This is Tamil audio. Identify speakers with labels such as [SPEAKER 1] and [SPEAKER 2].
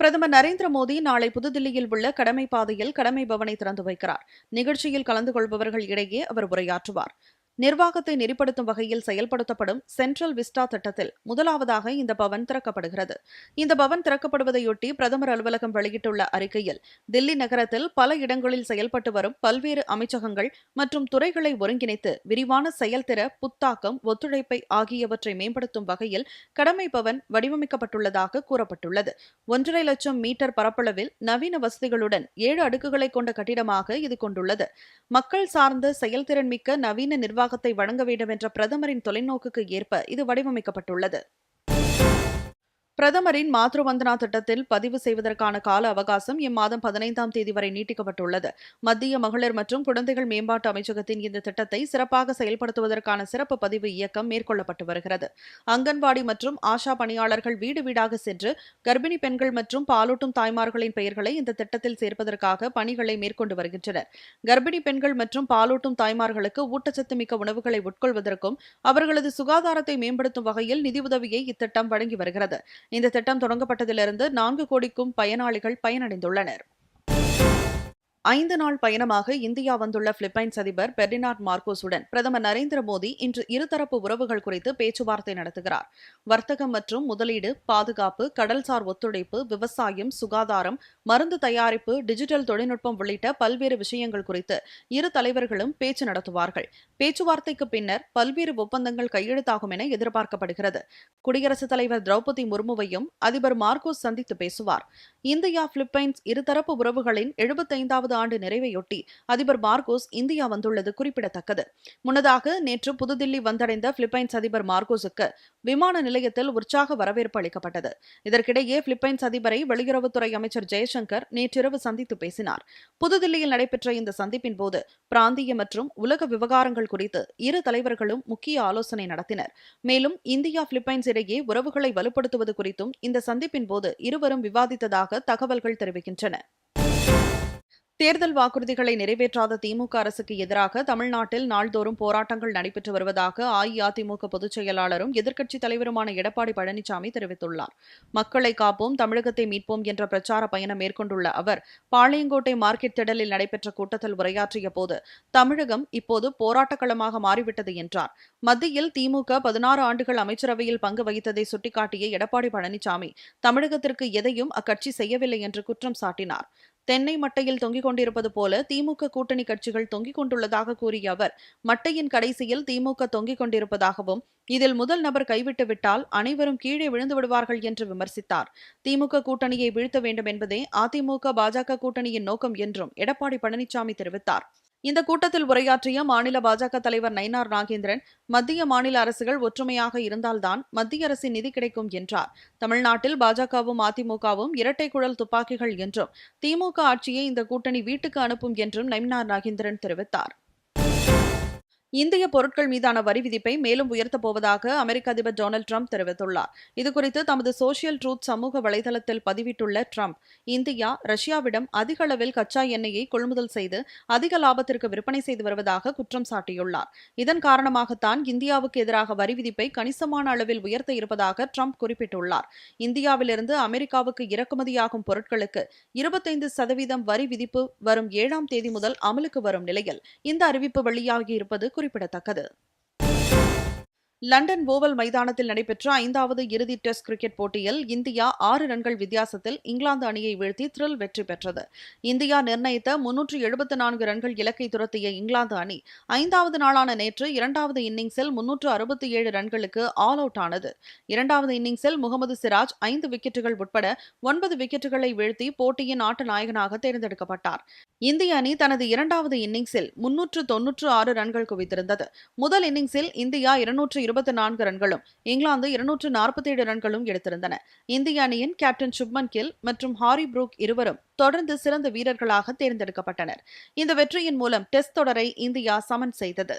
[SPEAKER 1] பிரதமர் நரேந்திர மோடி நாளை புதுதில்லியில் உள்ள கடமை பாதையில் கடமை பவனை திறந்து வைக்கிறார் நிகழ்ச்சியில் கலந்து கொள்பவர்கள் இடையே அவர் உரையாற்றுவார் நிர்வாகத்தை நெறிப்படுத்தும் வகையில் செயல்படுத்தப்படும் சென்ட்ரல் விஸ்டா திட்டத்தில் முதலாவதாக இந்த பவன் திறக்கப்படுகிறது இந்த பவன் திறக்கப்படுவதையொட்டி பிரதமர் அலுவலகம் வெளியிட்டுள்ள அறிக்கையில் தில்லி நகரத்தில் பல இடங்களில் செயல்பட்டு வரும் பல்வேறு அமைச்சகங்கள் மற்றும் துறைகளை ஒருங்கிணைத்து விரிவான செயல்திற புத்தாக்கம் ஒத்துழைப்பை ஆகியவற்றை மேம்படுத்தும் வகையில் கடமை பவன் வடிவமைக்கப்பட்டுள்ளதாக கூறப்பட்டுள்ளது ஒன்றரை லட்சம் மீட்டர் பரப்பளவில் நவீன வசதிகளுடன் ஏழு அடுக்குகளை கொண்ட கட்டிடமாக இது கொண்டுள்ளது மக்கள் சார்ந்த செயல்திறன் மிக்க நவீன நிர்வாக நிர்வாகத்தை வழங்க வேண்டும் என்ற பிரதமரின் தொலைநோக்குக்கு ஏற்ப இது வடிவமைக்கப்பட்டுள்ளது பிரதமரின் மாத்ரு வந்தனா திட்டத்தில் பதிவு செய்வதற்கான கால அவகாசம் இம்மாதம் பதினைந்தாம் தேதி வரை நீட்டிக்கப்பட்டுள்ளது மத்திய மகளிர் மற்றும் குழந்தைகள் மேம்பாட்டு அமைச்சகத்தின் இந்த திட்டத்தை சிறப்பாக செயல்படுத்துவதற்கான சிறப்பு பதிவு இயக்கம் மேற்கொள்ளப்பட்டு வருகிறது அங்கன்வாடி மற்றும் ஆஷா பணியாளர்கள் வீடு வீடாக சென்று கர்ப்பிணி பெண்கள் மற்றும் பாலூட்டும் தாய்மார்களின் பெயர்களை இந்த திட்டத்தில் சேர்ப்பதற்காக பணிகளை மேற்கொண்டு வருகின்றனர் கர்ப்பிணி பெண்கள் மற்றும் பாலூட்டும் தாய்மார்களுக்கு ஊட்டச்சத்து மிக்க உணவுகளை உட்கொள்வதற்கும் அவர்களது சுகாதாரத்தை மேம்படுத்தும் வகையில் நிதியுதவியை இத்திட்டம் வழங்கி வருகிறது இந்த திட்டம் தொடங்கப்பட்டதிலிருந்து நான்கு கோடிக்கும் பயனாளிகள் பயனடைந்துள்ளனர் ஐந்து நாள் பயணமாக இந்தியா வந்துள்ள பிலிப்பைன்ஸ் அதிபர் பெர்டினார்ட் மார்கோஸுடன் பிரதமர் நரேந்திர மோடி இன்று இருதரப்பு உறவுகள் குறித்து பேச்சுவார்த்தை நடத்துகிறார் வர்த்தகம் மற்றும் முதலீடு பாதுகாப்பு கடல்சார் ஒத்துழைப்பு விவசாயம் சுகாதாரம் மருந்து தயாரிப்பு டிஜிட்டல் தொழில்நுட்பம் உள்ளிட்ட பல்வேறு விஷயங்கள் குறித்து இரு தலைவர்களும் பேச்சு நடத்துவார்கள் பேச்சுவார்த்தைக்கு பின்னர் பல்வேறு ஒப்பந்தங்கள் கையெழுத்தாகும் என எதிர்பார்க்கப்படுகிறது குடியரசுத் தலைவர் திரௌபதி முர்முவையும் அதிபர் மார்கோஸ் சந்தித்து பேசுவார் இந்தியா பிலிப்பைன்ஸ் இருதரப்பு உறவுகளின் எழுபத்தைந்தாவது ஐம்பது ஆண்டு நிறைவையொட்டி அதிபர் மார்கோஸ் இந்தியா வந்துள்ளது குறிப்பிடத்தக்கது முன்னதாக நேற்று புதுதில்லி வந்தடைந்த பிலிப்பைன்ஸ் அதிபர் மார்கோஸுக்கு விமான நிலையத்தில் உற்சாக வரவேற்பு அளிக்கப்பட்டது இதற்கிடையே பிலிப்பைன்ஸ் அதிபரை வெளியுறவுத்துறை அமைச்சர் ஜெய்சங்கர் நேற்றிரவு சந்தித்து பேசினார் புதுதில்லியில் நடைபெற்ற இந்த சந்திப்பின் போது பிராந்திய மற்றும் உலக விவகாரங்கள் குறித்து இரு தலைவர்களும் முக்கிய ஆலோசனை நடத்தினர் மேலும் இந்தியா பிலிப்பைன்ஸ் இடையே உறவுகளை வலுப்படுத்துவது குறித்தும் இந்த சந்திப்பின் போது இருவரும் விவாதித்ததாக தகவல்கள் தெரிவிக்கின்றன தேர்தல் வாக்குறுதிகளை நிறைவேற்றாத திமுக அரசுக்கு எதிராக தமிழ்நாட்டில் நாள்தோறும் போராட்டங்கள் நடைபெற்று வருவதாக அஇஅதிமுக பொதுச் செயலாளரும் எதிர்க்கட்சித் தலைவருமான எடப்பாடி பழனிசாமி தெரிவித்துள்ளார் மக்களை காப்போம் தமிழகத்தை மீட்போம் என்ற பிரச்சார பயணம் மேற்கொண்டுள்ள அவர் பாளையங்கோட்டை மார்க்கெட் திடலில் நடைபெற்ற கூட்டத்தில் உரையாற்றிய போது தமிழகம் இப்போது போராட்டக்களமாக மாறிவிட்டது என்றார் மத்தியில் திமுக பதினாறு ஆண்டுகள் அமைச்சரவையில் பங்கு வகித்ததை சுட்டிக்காட்டிய எடப்பாடி பழனிசாமி தமிழகத்திற்கு எதையும் அக்கட்சி செய்யவில்லை என்று குற்றம் சாட்டினார் தென்னை மட்டையில் தொங்கிக் கொண்டிருப்பது போல திமுக கூட்டணி கட்சிகள் தொங்கிக் கொண்டுள்ளதாக கூறிய அவர் மட்டையின் கடைசியில் திமுக தொங்கிக் கொண்டிருப்பதாகவும் இதில் முதல் நபர் கைவிட்டு விட்டால் அனைவரும் கீழே விழுந்து விடுவார்கள் என்று விமர்சித்தார் திமுக கூட்டணியை வீழ்த்த வேண்டும் என்பதே அதிமுக பாஜக கூட்டணியின் நோக்கம் என்றும் எடப்பாடி பழனிசாமி தெரிவித்தார் இந்த கூட்டத்தில் உரையாற்றிய மாநில பாஜக தலைவர் நயினார் நாகேந்திரன் மத்திய மாநில அரசுகள் ஒற்றுமையாக இருந்தால்தான் மத்திய அரசின் நிதி கிடைக்கும் என்றார் தமிழ்நாட்டில் பாஜகவும் அதிமுகவும் இரட்டை குழல் துப்பாக்கிகள் என்றும் திமுக ஆட்சியை இந்த கூட்டணி வீட்டுக்கு அனுப்பும் என்றும் நயினார் நாகேந்திரன் தெரிவித்தார் இந்திய பொருட்கள் மீதான வரி விதிப்பை மேலும் உயர்த்தப் போவதாக அமெரிக்க அதிபர் டொனால்டு ட்ரம்ப் தெரிவித்துள்ளார் இதுகுறித்து தமது சோசியல் ட்ரூத் சமூக வலைதளத்தில் பதிவிட்டுள்ள ட்ரம்ப் இந்தியா ரஷ்யாவிடம் அதிக அளவில் கச்சா எண்ணெயை கொள்முதல் செய்து அதிக லாபத்திற்கு விற்பனை செய்து வருவதாக குற்றம் சாட்டியுள்ளார் இதன் காரணமாகத்தான் இந்தியாவுக்கு எதிராக வரி விதிப்பை கணிசமான அளவில் உயர்த்த இருப்பதாக ட்ரம்ப் குறிப்பிட்டுள்ளார் இந்தியாவிலிருந்து அமெரிக்காவுக்கு இறக்குமதியாகும் பொருட்களுக்கு இருபத்தைந்து சதவீதம் வரி விதிப்பு வரும் ஏழாம் தேதி முதல் அமலுக்கு வரும் நிலையில் இந்த அறிவிப்பு வெளியாகியிருப்பது குறிப்பிடத்தக்கது குறிப்பிடத்தக்கது லண்டன் ஓவல் மைதானத்தில் நடைபெற்ற ஐந்தாவது இறுதி டெஸ்ட் கிரிக்கெட் போட்டியில் இந்தியா ஆறு ரன்கள் வித்தியாசத்தில் இங்கிலாந்து அணியை வீழ்த்தி த்ரில் வெற்றி பெற்றது இந்தியா நிர்ணயித்த முன்னூற்று எழுபத்து நான்கு ரன்கள் இலக்கை துரத்திய இங்கிலாந்து அணி ஐந்தாவது நாளான நேற்று இரண்டாவது இன்னிங்ஸில் முன்னூற்று அறுபத்தி ஏழு ரன்களுக்கு ஆல் அவுட் ஆனது இரண்டாவது இன்னிங்ஸில் முகமது சிராஜ் ஐந்து விக்கெட்டுகள் உட்பட ஒன்பது விக்கெட்டுகளை வீழ்த்தி போட்டியின் ஆட்ட நாயகனாக தேர்ந்தெடுக்கப்பட்டார் இந்திய அணி தனது இரண்டாவது இன்னிங்ஸில் முன்னூற்று தொன்னூற்று ஆறு ரன்கள் குவித்திருந்தது முதல் இன்னிங்ஸில் இந்தியா இருநூற்று இருபத்தி நான்கு ரன்களும் இங்கிலாந்து இருநூற்று நாற்பத்தி ஏழு ரன்களும் எடுத்திருந்தன இந்திய அணியின் கேப்டன் சுப்மன் கில் மற்றும் ஹாரி புரூக் இருவரும் தொடர்ந்து சிறந்த வீரர்களாக தேர்ந்தெடுக்கப்பட்டனர் இந்த வெற்றியின் மூலம் டெஸ்ட் தொடரை இந்தியா சமன் செய்தது